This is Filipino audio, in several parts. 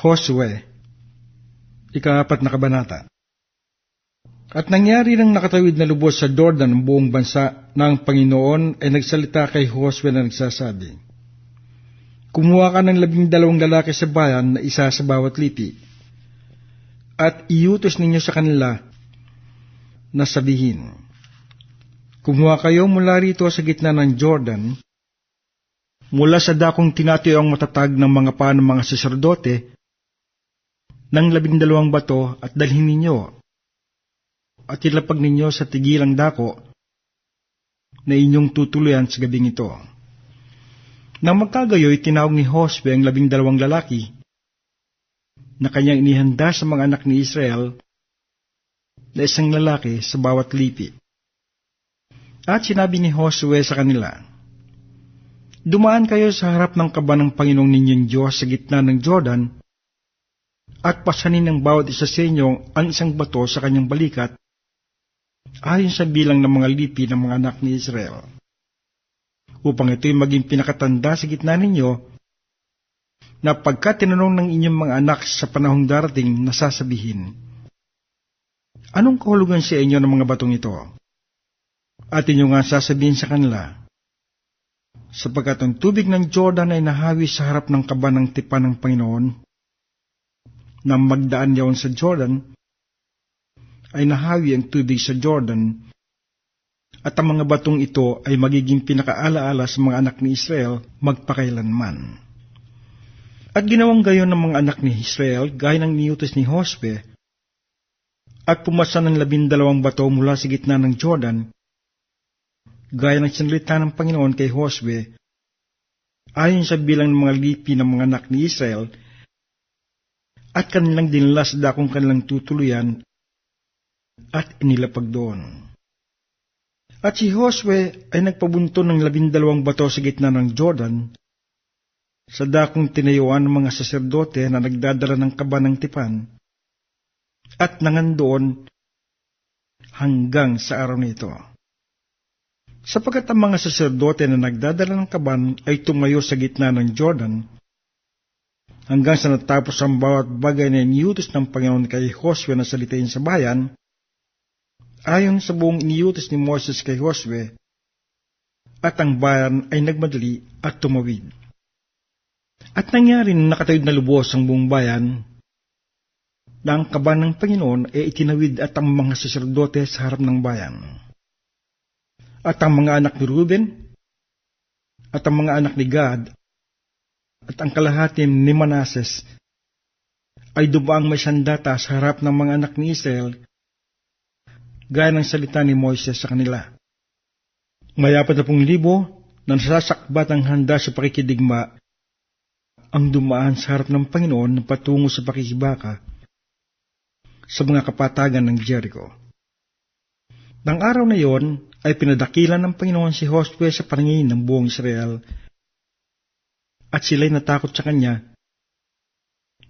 Josue, ikaapat na kabanata. At nangyari nang nakatawid na lubos sa Jordan ang buong bansa ng Panginoon ay nagsalita kay Josue na nagsasabi, Kumuha ka ng labing dalawang lalaki sa bayan na isa sa bawat lipi, at iutos ninyo sa kanila na sabihin, Kumuha kayo mula rito sa gitna ng Jordan, mula sa dakong tinatuyong matatag ng mga pa ng mga saserdote, ng labing dalawang bato at dalhin ninyo at ilapag ninyo sa tigilang dako na inyong tutuluyan sa gabing ito. Nang magkagayoy, tinawag ni Josue ang labing dalawang lalaki na kanyang inihanda sa mga anak ni Israel na isang lalaki sa bawat lipi. At sinabi ni Josue sa kanila, Dumaan kayo sa harap ng kaba ng Panginoong ninyong Diyos sa gitna ng Jordan at pasanin ng bawat isa sa inyo ang isang bato sa kanyang balikat ayon sa bilang ng mga lipi ng mga anak ni Israel. Upang ito'y maging pinakatanda sa gitna ninyo, na pagka tinanong ng inyong mga anak sa panahong darating na sasabihin, Anong kahulugan sa inyo ng mga batong ito? At inyo nga sasabihin sa kanila, sapagkat ang tubig ng Jordan ay nahawi sa harap ng kaba ng tipan ng Panginoon, na magdaan yaon sa Jordan, ay nahawi ang tubig sa Jordan, at ang mga batong ito ay magiging pinakaalaala sa mga anak ni Israel magpakailanman. At ginawang gayon ng mga anak ni Israel gaya ng niutos ni Hospe, at pumasa ng labindalawang bato mula sa gitna ng Jordan, gaya ng sinalita ng Panginoon kay Hosbe, ayon sa bilang ng mga lipi ng mga anak ni Israel, at kanilang dinala sa dakong kanilang tutuluyan at inilapag doon. At si Josue ay nagpabunto ng labindalawang bato sa gitna ng Jordan, sa dakong tinayuan ng mga saserdote na nagdadala ng kaba ng tipan, at nangandoon hanggang sa araw nito. Sapagkat ang mga saserdote na nagdadala ng kaban ay tumayo sa gitna ng Jordan, hanggang sa natapos ang bawat bagay na iniutos ng Panginoon kay Josue na salitain sa bayan, Ayon sa buong iniutos ni Moses kay Josue, at ang bayan ay nagmadali at tumawid. At nangyari na nakatawid na lubos ang buong bayan, na ang kaban ng Panginoon ay itinawid at ang mga saserdote sa harap ng bayan. At ang mga anak ni Ruben, at ang mga anak ni Gad, at ang kalahati ni Manases, ay dumaang may sandata sa harap ng mga anak ni Israel gaya ng salita ni Moises sa kanila. May apat na libo na nasasakbat ang handa sa pakikidigma ang dumaan sa harap ng Panginoon patungo sa pakikibaka sa mga kapatagan ng Jericho. Nang araw na iyon ay pinadakilan ng Panginoon si Josue sa paningin ng buong Israel at sila'y natakot sa kanya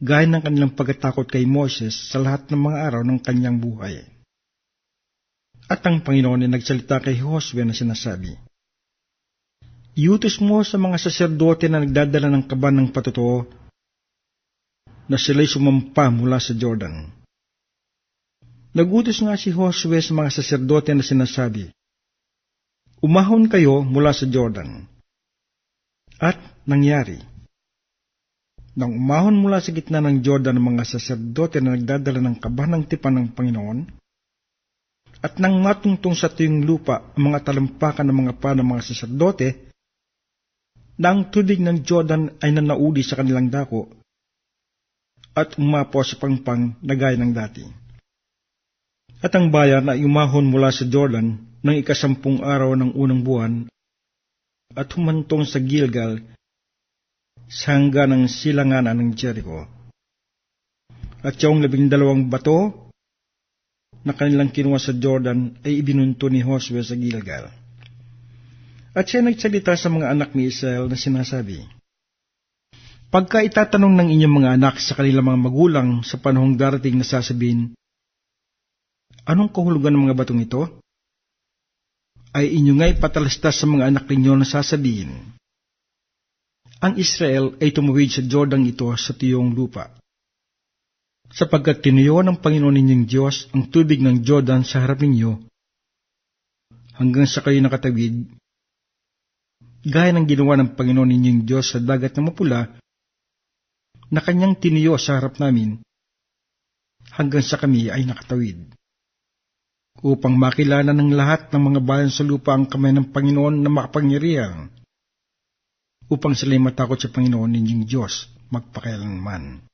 gaya ng kanilang pagkatakot kay Moses sa lahat ng mga araw ng kanyang buhay. At ang Panginoon ay nagsalita kay Josue na sinasabi, Iutos mo sa mga saserdote na nagdadala ng kaban ng patotoo na sila'y sumampa mula sa Jordan. Nagutos nga si Josue sa mga saserdote na sinasabi, Umahon kayo mula sa Jordan. At nangyari. Nang umahon mula sa gitna ng Jordan ang mga saserdote na nagdadala ng kaban ng tipan ng Panginoon, at nang matungtong sa tuyong lupa ang mga talampakan ng mga pa ng mga saserdote, na ang tubig ng Jordan ay nanauli sa kanilang dako at umapo sa pangpang na gaya ng dati. At ang bayan ay umahon mula sa Jordan ng ikasampung araw ng unang buwan at humantong sa Gilgal sa hangga ng silanganan ng Jericho. At yung labing dalawang bato na kanilang kinuha sa Jordan ay ibinunto ni Josue sa Gilgal. At siya nagsalita sa mga anak ni Israel na sinasabi, Pagka itatanong ng inyong mga anak sa kanilang mga magulang sa panahong darating na sasabihin, Anong kahulugan ng mga batong ito? Ay inyo nga'y patalastas sa mga anak ninyo na sasabihin, Ang Israel ay tumawid sa Jordan ito sa tiyong lupa sapagkat tinuyo ng Panginoon ninyong Diyos ang tubig ng Jordan sa harap ninyo, hanggang sa kayo nakatawid, gaya ng ginawa ng Panginoon ninyong Diyos sa dagat na mapula, na kanyang tiniyo sa harap namin, hanggang sa kami ay nakatawid. Upang makilala ng lahat ng mga bayan sa lupa ang kamay ng Panginoon na makapangyarihan, upang sila'y matakot sa Panginoon ninyong Diyos magpakailanman.